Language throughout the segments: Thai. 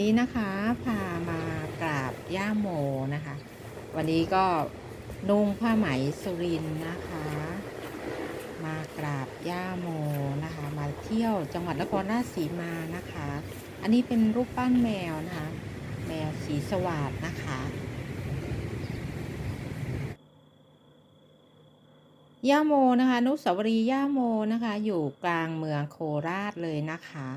นี้นะคะพามากราบย่าโมนะคะ วันนี้ก็นุ่งผ้าไหมสุรินนะคะ มากราบย่าโมนะคะ มาเที่ยวจังหวัดนครราชสีมานะคะ อันนี้เป็นรูปปั้นแมวนะคะ แมวสีสวาดนะคะย่าโมนะคะ นุสาวรีย่าโมนะคะ อยู่กลางเมืองโคราชเลยนะคะ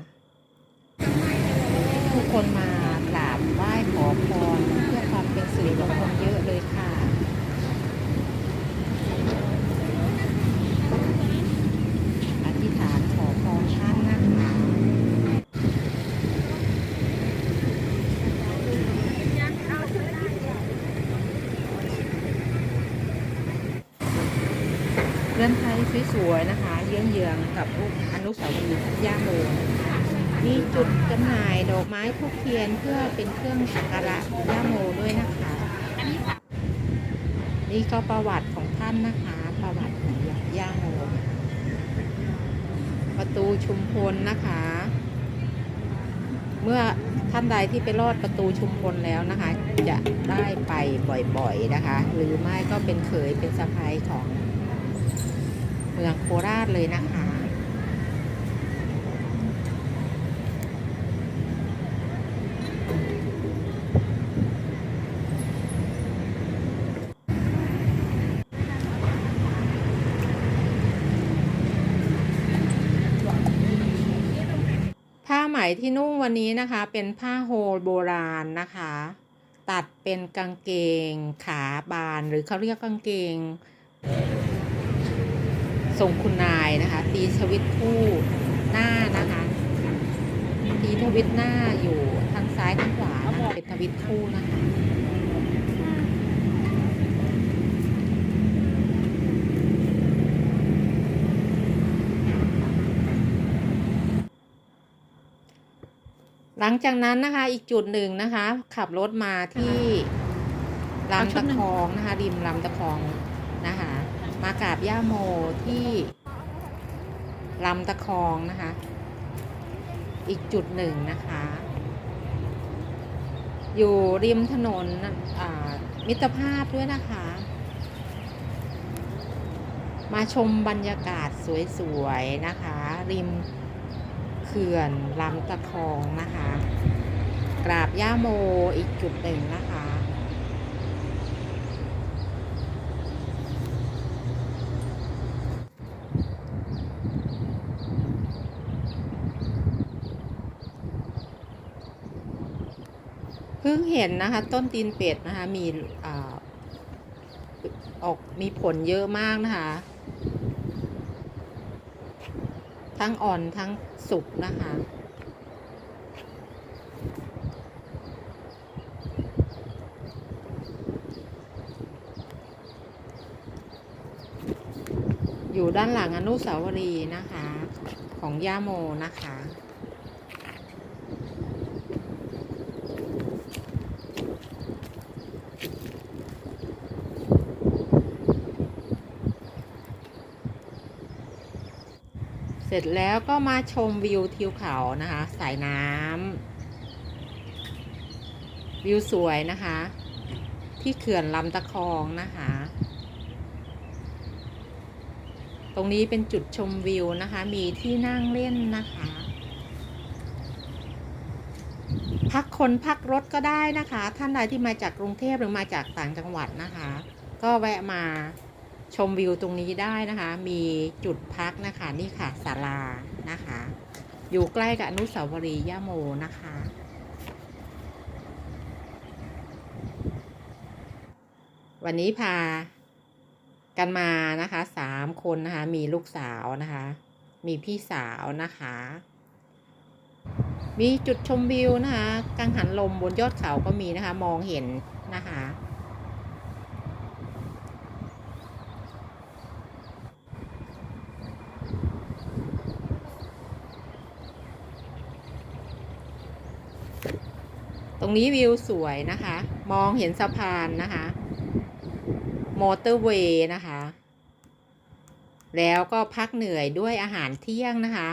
คนมากราบไหว้ขอพรเพื่อความเป็นสิริมงคลเยอะเลยค่ะ อธิษฐานขอพรท่านนะคะเรือนไทยสวยๆนะคะ เยื้องๆกับรูปอนุสาวรีย์ย่าโม มีจุดจำหน่ายดอกไม้ทูบเทียนเพื่อเป็นเครื่องสักการะย่าโมด้วยนะคะ นี่ก็ประวัติของท่านนะคะ ประวัติของย่าโมประตูชุมพลนะคะ เมื่อท่านใดที่ไปรอดประตูชุมพลแล้วนะคะ จะได้ไปบ่อยๆนะคะ หรือไม่ก็เป็นเขยเป็นสะพายของเมืองโคราชเลยนะคะ ผ้าไหม ที่นุ่งวันนี้นะคะเป็นผ้าโฮลโบราณนะคะ ตัดเป็นกางเกงขาบานหรือเขาเรียกกางเกงทรงคุณนายนะคะ ตีชวิตคู่หน้านะคะ ตีทวิตหน้าอยู่ทางซ้ายทางขวานะคะเป็นทวิตคู่นะคะ หลังจากนั้นนะคะอีกจุดหนึ่งนะคะ ขับรถมาที่ลำตะคองนะคะริมลำตะคองนะคะ มากราบย่าโมที่ลำตะคองนะคะ อีกจุดหนึ่งนะคะ อยู่ริมถนนอ่ามิตรภาพด้วยนะคะ มาชมบรรยากาศสวยๆนะคะ ริมเขื่อนลำตะคองนะคะ กราบย่าโมอีกจุดหนึ่งนะคะเพิ่งเห็นนะคะ ต้นตีนเป็ดนะคะ มีอ่าออกมีผลเยอะมากนะคะ ทั้งอ่อนทั้งสุกนะคะ อยู่ด้านหลังอนุสาวรีย์นะคะ ของย่าโมนะคะ เสร็จแล้วก็มาชมวิวทิวเขานะคะ สายน้ำวิวสวยนะคะ ที่เขื่อนลำตะคองนะคะ ตรงนี้เป็นจุดชมวิวนะคะ มีที่นั่งเล่นนะคะ พักคนพักรถก็ได้นะคะ ท่านใดที่มาจากกรุงเทพหรือมาจากต่างจังหวัดนะคะ ก็แวะมา ชมวิวตรงนี้ได้นะคะ มีจุดพักนะคะ นี่ค่ะศาลานะคะ อยู่ใกล้กับอนุสาวรีย์ย่าโมนะคะ วันนี้พากันมานะคะสามคนนะคะ มีลูกสาวนะคะ มีพี่สาวนะคะ มีจุดชมวิวนะคะกังหันลมบนยอดเขาก็มีนะคะ มองเห็นนะคะ ตรงนี้วิวสวยนะคะ มองเห็นสะพานนะคะ มอเตอร์เวย์นะคะ แล้วก็พักเหนื่อยด้วยอาหารเที่ยงนะคะ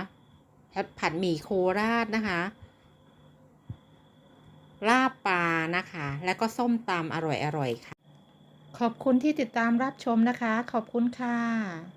ผัดหมี่โคราชนะคะ ลาบปลานะคะ แล้วก็ส้มตำอร่อยๆค่ะ ขอบคุณที่ติดตามรับชมนะคะ ขอบคุณค่ะ